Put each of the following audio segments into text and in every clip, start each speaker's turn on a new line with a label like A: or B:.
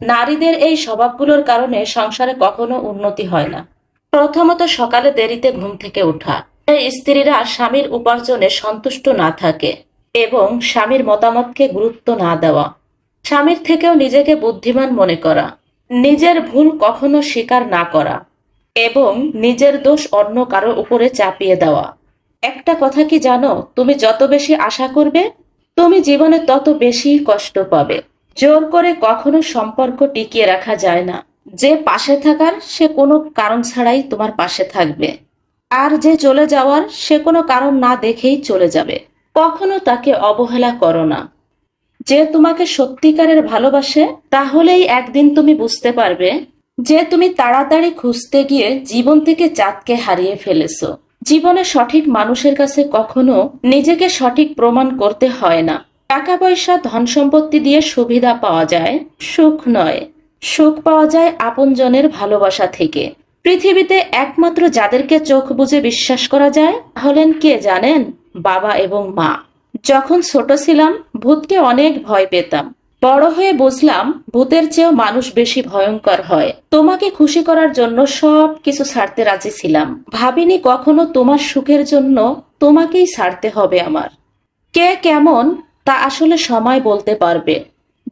A: নারীদের এই স্বভাবগুলোর কারণে সংসারে কখনো উন্নতি হয় না। প্রথমত সকালে দেরিতে ঘুম থেকে ওঠা। স্ত্রীরা স্বামীর উপার্জনে সন্তুষ্ট না থাকে এবং স্বামীর মতামতকে গুরুত্ব না দেওয়া। স্বামীর থেকেও নিজেকে বুদ্ধিমান মনে করা। নিজের ভুল কখনো স্বীকার না করা এবং নিজের দোষ অন্য কারও উপরে চাপিয়ে দেওয়া। একটা কথা কি জানো? তুমি যত বেশি আশা করবে, তুমি জীবনে তত বেশি কষ্ট পাবে। জোর করে কখনো সম্পর্ক টিকিয়ে রাখা যায় না। যে পাশে থাকার, সে কোনো কারণ ছাড়াই তোমার পাশে থাকবে। আর যে চলে যাওয়ার, সে কোনো কারণ না দেখেই চলে যাবে। কখনো তাকে অবহেলা করো না। যে তোমাকে সত্যিকারের ভালোবাসে, তাহলেই একদিন তুমি বুঝতে পারবে যে তুমি তাড়াতাড়ি খুঁজতে গিয়ে জীবন থেকে চাঁদকে হারিয়ে ফেলেছো। জীবনে সঠিক মানুষের কাছে কখনো নিজেকে সঠিক প্রমাণ করতে হয় না। টাকা পয়সা ধন সম্পত্তি দিয়ে সুবিধা পাওয়া যায়, সুখ নয়। সুখ পাওয়া যায় আপনজনের ভালোবাসা থেকে। পৃথিবীতে একমাত্র যাদেরকে চোখ বুঝে বিশ্বাস করা যায় হলেন কে জানেন? বাবা এবং মা। যখন ছোট ছিলাম, ভূতকে অনেক ভয় পেতাম। বড় হয়ে বুঝলাম, ভূতের চেয়েও মানুষ বেশি ভয়ঙ্কর হয়। তোমাকে খুশি করার জন্য সব কিছু ছাড়তে রাজি ছিলাম। ভাবিনি কখনো তোমার সুখের জন্য তোমাকেই ছাড়তে হবে আমার। কে কেমন তা আসলে সময় বলতে পারবে।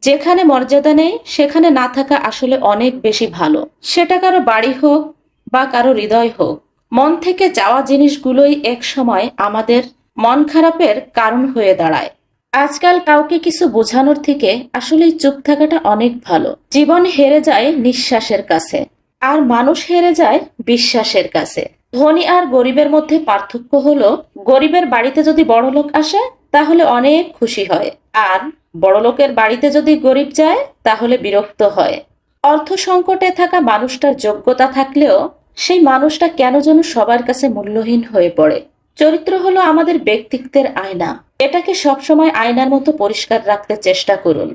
A: যেখানে মর্যাদা নেই, সেখানে না থাকা আসলে অনেক বেশি ভালো। সেটা কারও বাড়ি হোক বা কারও হৃদয় হোক। মন থেকে যাওয়া জিনিসগুলোই এক সময় আমাদের মন খারাপের কারণ হয়ে দাঁড়ায়। আজকাল কাউকে কিছু বোঝানোর থেকে আসলেই চুপ থাকাটা অনেক ভালো। জীবন হেরে যায় নিঃশ্বাসের কাছে। আর মানুষ হেরে যায় বিশ্বাসের কাছে। ধনী আর গরিবের মধ্যে পার্থক্য হলো, গরিবের বাড়িতে যদি বড় লোক আসে তাহলে অনেক খুশি হয়। আর বড় লোকের বাড়িতে যদি গরিব যায়, তাহলে বিরক্ত হয়। অর্থ সংকটে থাকা মানুষটার যোগ্যতা থাকলেও সেই মানুষটা কেন যেন সবার কাছে মূল্যহীন হয়ে পড়ে। চরিত্র হলো আমাদের ব্যক্তিত্বের আয়না। এটাকে সবসময় আয়নার মতো পরিষ্কার রাখতে চেষ্টা করুন।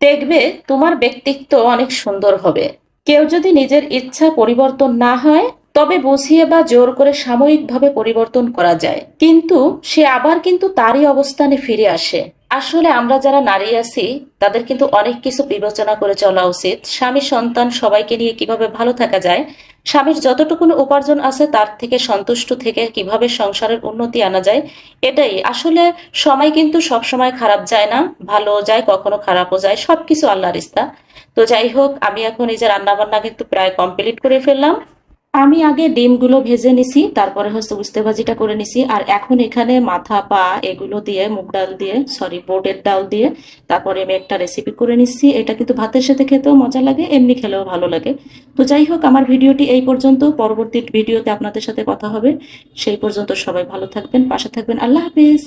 A: দেখবে তোমার ব্যক্তিত্ব অনেক সুন্দর হবে। কেউ যদি নিজের ইচ্ছা পরিবর্তন না হয় তবে বুঝিয়ে বা জোর করে সাময়িকভাবে পরিবর্তন করা যায়। কিন্তু সে আবার কিন্তু তারই অবস্থানে ফিরে আসে। আসলে আমরা যারা নারী আছি, তাদের কিন্তু অনেক কিছু বিবেচনা করে চলা উচিত। স্বামী, সন্তান সবাইকে নিয়ে কীভাবে ভালো থাকা যায়, স্বামীর যতটুকুন উপার্জন আছে তার থেকে সন্তুষ্ট থেকে কীভাবে সংসারের উন্নতি আনা যায়, এটাই। আসলে সময় কিন্তু সব সময় খারাপ যায় না, ভালো যায়, কখনো খারাপও যায়, সবকিছু আল্লাহর ইস্তা তো যাই হোক, আমি এখন এই যে রান্না বান্না কিন্তু প্রায় কমপ্লিট করে ফেললাম। আমি আগে ডিমগুলো ভেজে নিছি, তারপরে হচ্ছে উস্তে ভাজিটা করে নিছি, আর এখন এখানে মাথা, পা এগুলো দিয়ে, মুগ ডাল দিয়ে সরি বোটের ডাল দিয়ে, তারপরে আমি একটা রেসিপি করে নিচ্ছি এটা কিন্তু ভাতের সাথে খেতেও মজা লাগে, এমনি খেলেও ভালো লাগে। তো যাই হোক, আমার ভিডিওটি এই পর্যন্ত। পরবর্তী ভিডিওতে আপনাদের সাথে কথা হবে। সেই পর্যন্ত সবাই ভালো থাকবেন, পাশে থাকবেন। আল্লাহ হাফিজ।